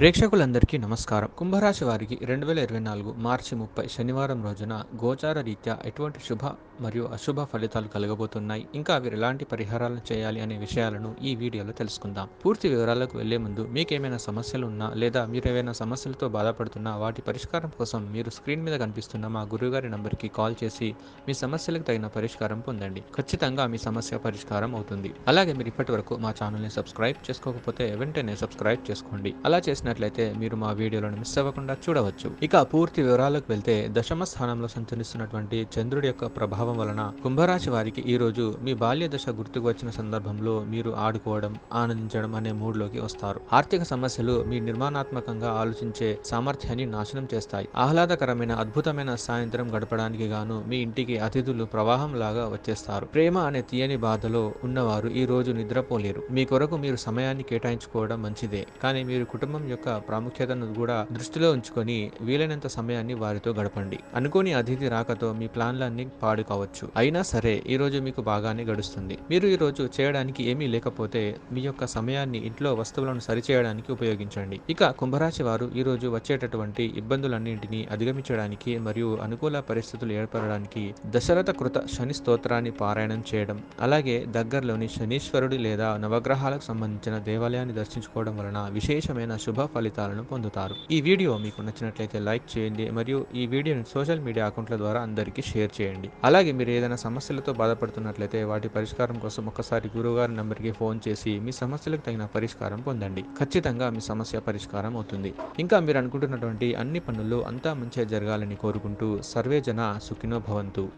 ప్రేక్షకులందరికీ నమస్కారం. కుంభరాశి వారికి రెండు వేల ఇరవై నాలుగు మార్చి ముప్పై శనివారం రోజున గోచార రీత్యా ఎటువంటి శుభ మరియు అశుభ ఫలితాలు కలగబోతున్నాయి. ఇంకా వీరు ఎలాంటి పరిహారాలను చేయాలి అనే విషయాలను ఈ వీడియోలో తెలుసుకుందాం. పూర్తి వివరాలకు వెళ్ళే ముందు మీకేమైనా సమస్యలు ఉన్నా లేదా మీరు ఏమైనా సమస్యలతో బాధపడుతున్నా వాటి పరిష్కారం కోసం మీరు స్క్రీన్ మీద కనిపిస్తున్న మా గురువుగారి నంబర్కి కాల్ చేసి మీ సమస్యలకు తగిన పరిష్కారం పొందండి. ఖచ్చితంగా మీ సమస్య పరిష్కారం అవుతుంది. అలాగే మీరు ఇప్పటి వరకు మా ఛానల్ని సబ్స్క్రైబ్ చేసుకోకపోతే వెంటనే సబ్స్క్రైబ్ చేసుకోండి. అలా చేసిన చేసినట్లయితే మీరు మా వీడియోలను మిస్ అవ్వకుండా చూడవచ్చు. ఇక పూర్తి వివరాలకు వెళ్తే దశమ స్థానంలో సంచరిస్తున్నటువంటి చంద్రుడి యొక్క ప్రభావం వలన కుంభరాశి వారికి ఈ రోజు మీ బాల్య దశ గుర్తుకు వచ్చిన సందర్భంలో మీరు ఆడుకోవడం ఆనందించడం అనే మూడ్లోకి వస్తారు. ఆర్థిక సమస్యలు మీ నిర్మాణాత్మకంగా ఆలోచించే సామర్థ్యాన్ని నాశనం చేస్తాయి. ఆహ్లాదకరమైన అద్భుతమైన సాయంత్రం గడపడానికి గాను మీ ఇంటికి అతిథులు ప్రవాహం లాగా వచ్చేస్తారు. ప్రేమ అనే తీయని బాధలో ఉన్నవారు ఈ రోజు నిద్రపోలేరు. మీ కొరకు మీరు సమయాన్ని కేటాయించుకోవడం మంచిదే. కానీ మీరు కుటుంబం యొక్క ప్రాముఖ్యతను కూడా దృష్టిలో ఉంచుకొని వీలైనంత సమయాన్ని వారితో గడపండి. అనుకోని అతిథి రాకతో మీ ప్లాన్లన్నీ పాడు కావచ్చు అయినా సరే ఈ రోజు మీకు బాగానే గడుస్తుంది. మీరు ఈ రోజు చేయడానికి ఏమీ లేకపోతే మీ యొక్క సమయాన్ని ఇంట్లో వస్తువులను సరిచేయడానికి ఉపయోగించండి. ఇక కుంభరాశి వారు ఈ రోజు వచ్చేటటువంటి ఇబ్బందులన్నింటినీ అధిగమించడానికి మరియు అనుకూల పరిస్థితులు ఏర్పడడానికి దశరథ కృత శని స్తోత్రాన్ని పారాయణం చేయడం అలాగే దగ్గరలోని శనీశ్వరుడి లేదా నవగ్రహాలకు సంబంధించిన దేవాలయాన్ని దర్శించుకోవడం వలన విశేషమైన శుభ ఫలితాలను పొందుతారు. ఈ వీడియో మీకు నచ్చినట్లయితే లైక్ చేయండి మరియు ఈ వీడియోను సోషల్ మీడియా అకౌంట్ల ద్వారా అందరికీ షేర్ చేయండి. అలాగే మీరు ఏదైనా సమస్యలతో బాధపడుతున్నట్లయితే వాటి పరిష్కారం కోసం ఒకసారి గురువుగారి నంబర్కి ఫోన్ చేసి మీ సమస్యలకు తగిన పరిష్కారం పొందండి. ఖచ్చితంగా మీ సమస్య పరిష్కారం అవుతుంది. ఇంకా మీరు అనుకుంటున్నటువంటి అన్ని పనులు అంతా మంచిగా జరగాలని కోరుకుంటూ సర్వే జన సుఖినో భవంతు.